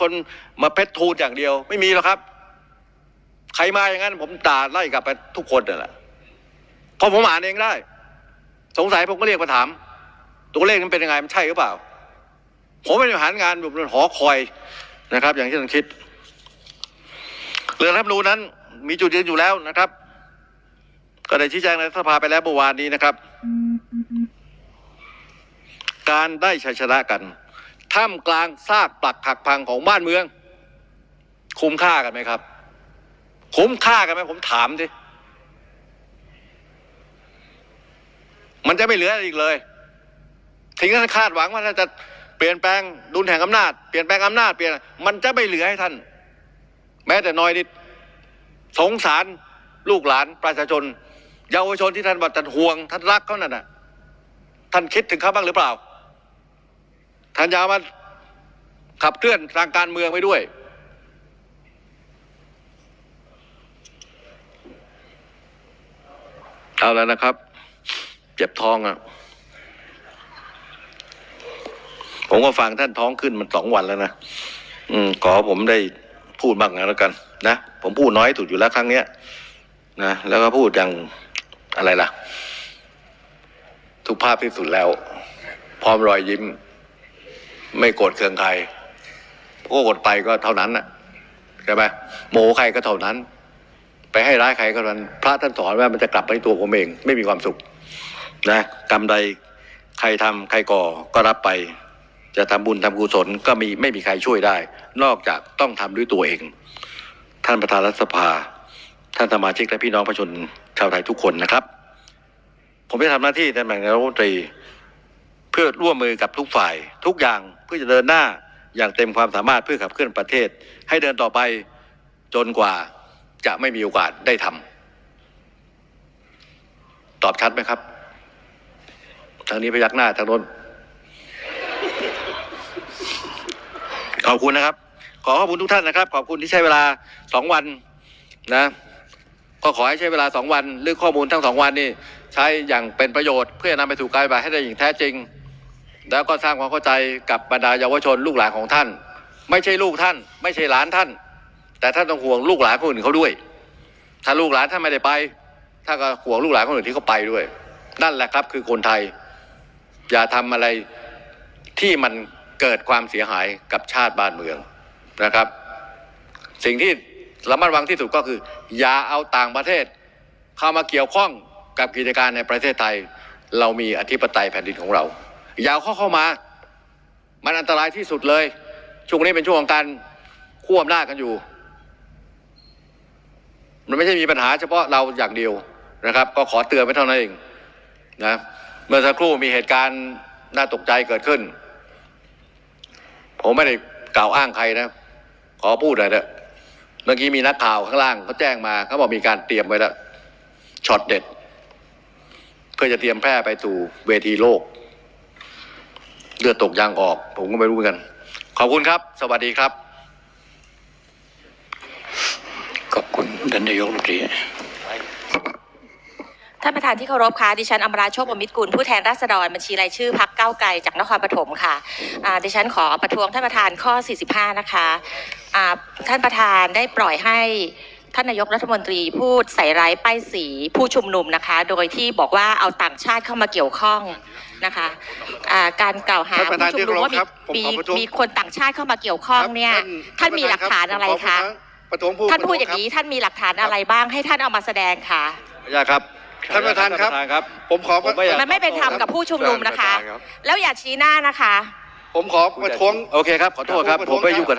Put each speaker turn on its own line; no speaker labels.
คนมาเพชรทูลอย่างเดียว ไม่มีหรอกครับ ใครมาอย่างนั้น ผมด่าไล่กลับไปทุกคนนั่นแหละเพราะผมอ่านเองได้ สงสัยผมก็เรียกมาถาม ตัวเลขมันเป็นยังไงมันใช่หรือเปล่า ผมไม่ได้หางานอยู่บนหอคอยนะครับ อย่างที่ท่านคิดเรื่องรัฐธรรมนูญนั้น มีจุดยืนอยู่แล้วนะครับ ก็ได้ชี้แจงในสภาไปแล้วเมื่อวานนี้นะครับ การได้ชัยชนะกัน ท่ามกลางซากปลักหักพังของบ้านเมือง คุ้มค่ากันไหมครับ คุ้มค่ากันไหมผมถามสิมันจะไม่เหลืออะไรอีกเลยถึงท่านคาดหวังว่าท่านจะเปลี่ยนแปลงดุลแห่งอำนาจเปลี่ยนแปลงอำนาจเปลี่ยนมันจะไม่เหลือให้ท่าน แม้แต่น้อยนิดสงสารลูกหลานประชาชน เยาวชนที่ท่านบอกท่านห่วง ท่านรักเขานั่นน่ะ ท่านคิดถึงเขาบ้างหรือเปล่า ท่านยามาขับเคลื่อนทางการเมืองไปด้วย เอาแล้วนะครับ เจ็บท้องอะ ผมก็ฟังท่านท้องขึ้นมันสองวันแล้วนะอืมขอผมได้พูดบ้างนะแล้วกัน นะ ผมพูดน้อยสุดอยู่แล้วครั้งเนี้ยนะแล้วก็พูดอย่างอะไรล่ะทุกภาพที่สุดแล้ว พร้อมรอยยิ้ม ไม่โกรธเคืองใครก็กดไปก็เท่านั้นน่ะใช่ไหมโมใครก็เท่านั้น ไปให้ร้ายใครก็เท่านั้น พระท่านสอนว่ามันจะกลับไปตัวผมเอง ไม่มีความสุข นะกรรมใดใครทำใครก่อก็รับไป จะทำบุญทำกุศลก็มีไม่มีใครช่วยได้ นอกจากต้องทำด้วยตัวเอง ท่านประธานรัฐสภา ท่านสมาชิกและพี่น้องประชาชนชาวไทยทุกคนนะครับ ผมจะทำหน้าที่ในตำแหน่งนายกรัฐมนตรี พื่อร่วมมือกับทุกฝ่าย ทุกอย่างเพื่อจะเดินหน้าอย่างเต็มความสามารถเพื่อขับเคลื่อนประเทศ ให้เดินต่อไปจนกว่าจะไม่มีโอกาสได้ทำตอบชัดไหมครับ ทางนี้พยักหน้าทางโน้นขอบคุณนะครับ ขอขอบคุณทุกท่านนะครับ ขอบคุณที่ใช้เวลาสองวันนะ ก็ขอให้ใช้เวลาสองวันหรือข้อมูลทั้งสองวันนี่ใช้อย่างเป็นประโยชน์เพื่อนำไปสู่การปฏิบัติให้ได้อย่างแท้จริง แล้วก็สร้างความเข้าใจกับบรรดาเยาวชนลูกหลานของท่าน ไม่ใช่ลูกท่าน ไม่ใช่หลานท่าน แต่ท่านต้องห่วงลูกหลานคนอื่นเขาด้วย ถ้าลูกหลานท่านไม่ได้ไปท่านก็ห่วงลูกหลานคนอื่นที่เขาไปด้วย นั่นแหละครับคือคนไทย อย่าทำอะไรที่มันเกิดความเสียหายกับชาติบ้านเมืองนะครับ สิ่งที่ระมัดระวังที่สุดก็คือ อย่าเอาต่างประเทศ เข้ามาเกี่ยวข้องกับกิจการในประเทศไทย เรามีอธิปไตยแผ่นดินของเรา ย่าเอาเข้าเข้ามา มันอันตรายที่สุดเลย ช่วงนี้เป็นช่วงของการควบหน้าจกันอยู่ มันไม่ใช่มีปัญหาเฉพาะเราอย่างเดียวนะครับ ก็ขอเตือนไว้เท่านั้นเองนะเมื่อสักครู่มีเหตุการณ์น่าตกใจเกิดขึ้น ผมไม่ได้กล่าวอ้างใครนะ ขอพูดหน่อยเถอะเมื่อกี้มีนักข่าวข้างล่างเขาแจ้งมาเขาบอกมีการเตรียมไว้แล้วช็อตเด็ดเพื่อจะเตรียมแพร่ไปสู่เวทีโลก เลือดตกยางออก ผมก็ไม่รู้เหมือนกัน ขอบคุณครับ สวัสดีครับ
ขอบคุณท่านนายกรัฐมนตรี
ท่านประธานที่เคารพคะดิฉันอมราโชคบมิตรกุลผู้แทนราษฎรบัญชีรายชื่อพักเก้าวไกลจากนครปฐมค่ะอ่าดิฉันขอประท้วงท่านประธานข้อ 45 นะคะอ่าท่านประธานได้ปล่อยให้ ท่านนายกรัฐมนตรีพูดใส่ร้ายป้ายสีผู้ชุมนุมนะคะ โดยที่บอกว่าเอาต่างชาติเข้ามาเกี่ยวข้องนะคะอ่าการกล่าวหา
ท่านประธาน
ผู้ชุมนุมว่า
ที่เคารพครับผม
มี
ขอประท้วง
มีคนต่างชาติเข้ามาเกี่ยวข้องเนี่ยท่านมีหลักฐานอะไรคะ
ประท้วงผู้
ท่านพูดอย่างนี้ท่านมีหลักฐานอะไรบ้างให้ท่านเอามาแสดงค่ะ
ขออนุญาตครับ
ท่านประธานครับ
ท่านประธานครับ
ผมขอ
ผมไม่อยาก
มันไม่เป็นธรรมกับผู้ชุมนุมนะคะ แล้วอย่าชี้หน้านะคะ
ผมขอประท้วง
โอเคครับขอโทษครับผมไม่ยุ่งกับ